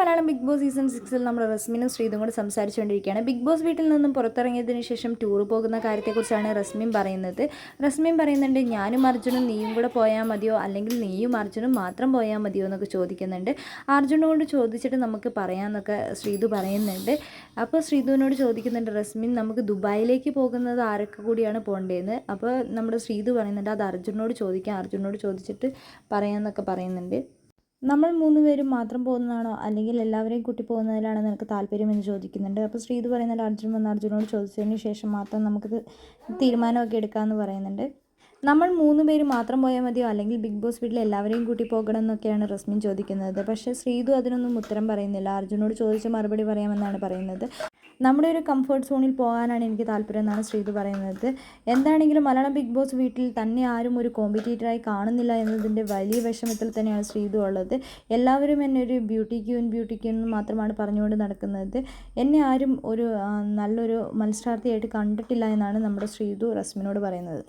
Malayalam big boss season സിക്സിൽ നമ്മൾ റസ്മിനും ശ്രീതും കൂടെ സംസാരിച്ചുകൊണ്ടിരിക്കുകയാണ്. ബിഗ് ബോസ് വീട്ടിൽ നിന്നും പുറത്തിറങ്ങിയതിന് ശേഷം ടൂർ പോകുന്ന കാര്യത്തെക്കുറിച്ചാണ് റസ്മിൻ പറയുന്നത്. റസ്മിൻ പറയുന്നുണ്ട് ഞാനും അർജുനും നീയും കൂടെ പോയാൽ മതിയോ? അല്ലെങ്കിൽ നീയും അർജുനും മാത്രം പോയാൽ മതിയോ? എന്നൊക്കെ ചോദിക്കുന്നുണ്ട്. അർജുനോട് ചോദിച്ചിട്ട് നമുക്ക് പറയാമെന്നൊക്കെ ശ്രീതു പറയുന്നുണ്ട്. അപ്പോൾ ശ്രീതുവിനോട് ചോദിക്കുന്നുണ്ട് റസ്മിൻ നമുക്ക് ദുബായിലേക്ക് പോകുന്നത് ആരൊക്കെ കൂടിയാണ് പോകേണ്ടതെന്ന് അപ്പോൾ നമ്മുടെ ശ്രീതു പറയുന്നുണ്ട് അത് അർജുനോട് ചോദിക്കാം. അർജുനോട് ചോദിച്ചിട്ട് പറയാമെന്നൊക്കെ പറയുന്നുണ്ട്. നമ്മൾ മൂന്ന് പേരും മാത്രം പോകുന്നതാണോ? അല്ലെങ്കിൽ എല്ലാവരെയും കൂട്ടി പോകുന്നതിലാണോ നിനക്ക് താല്പര്യമെന്ന് ചോദിക്കുന്നുണ്ട്. അപ്പോൾ ശ്രീത് പറയുന്നത് അർജുൻ വന്ന് അർജുനോട് ചോദിച്ചതിന് ശേഷം മാത്രം നമുക്ക് തീരുമാനമൊക്കെ എടുക്കാമെന്ന് പറയുന്നുണ്ട്. നമ്മൾ മൂന്ന് പേര് മാത്രം പോയാൽ മതിയോ? അല്ലെങ്കിൽ ബിഗ് ബോസ് വീട്ടിൽ എല്ലാവരെയും കൂട്ടി പോകണം എന്നൊക്കെയാണ് റസ്മിൻ ചോദിക്കുന്നത്. പക്ഷേ ശ്രീതു അതിനൊന്നും ഉത്തരം പറയുന്നില്ല. അർജുനോട് ചോദിച്ച മറുപടി പറയാമെന്നാണ് പറയുന്നത്. നമ്മുടെ ഒരു കംഫർട്ട് സോണിൽ പോകാനാണ് എനിക്ക് താല്പര്യം എന്നാണ് ശ്രീതു പറയുന്നത്. എന്താണെങ്കിലും മലയാളം ബിഗ് ബോസ് വീട്ടിൽ തന്നെ ആരും ഒരു കോമ്പറ്റീറ്ററായി കാണുന്നില്ല എന്നതിന്റെ വലിയ വിഷമത്തിൽ തന്നെയാണ് ശ്രീതു ഉള്ളത്. എല്ലാവരും എന്നെ ഒരു ബ്യൂട്ടി ക്യൂൻ ബ്യൂട്ടി ക്യൂൻ എന്ന് മാത്രമാണ് പറഞ്ഞുകൊണ്ട് നടക്കുന്നത്. എന്നെ ആരും ഒരു നല്ലൊരു മത്സരാർത്ഥിയായിട്ട് കണ്ടിട്ടില്ല എന്നാണ് നമ്മുടെ ശ്രീതു റസ്മിനോട് പറയുന്നത്.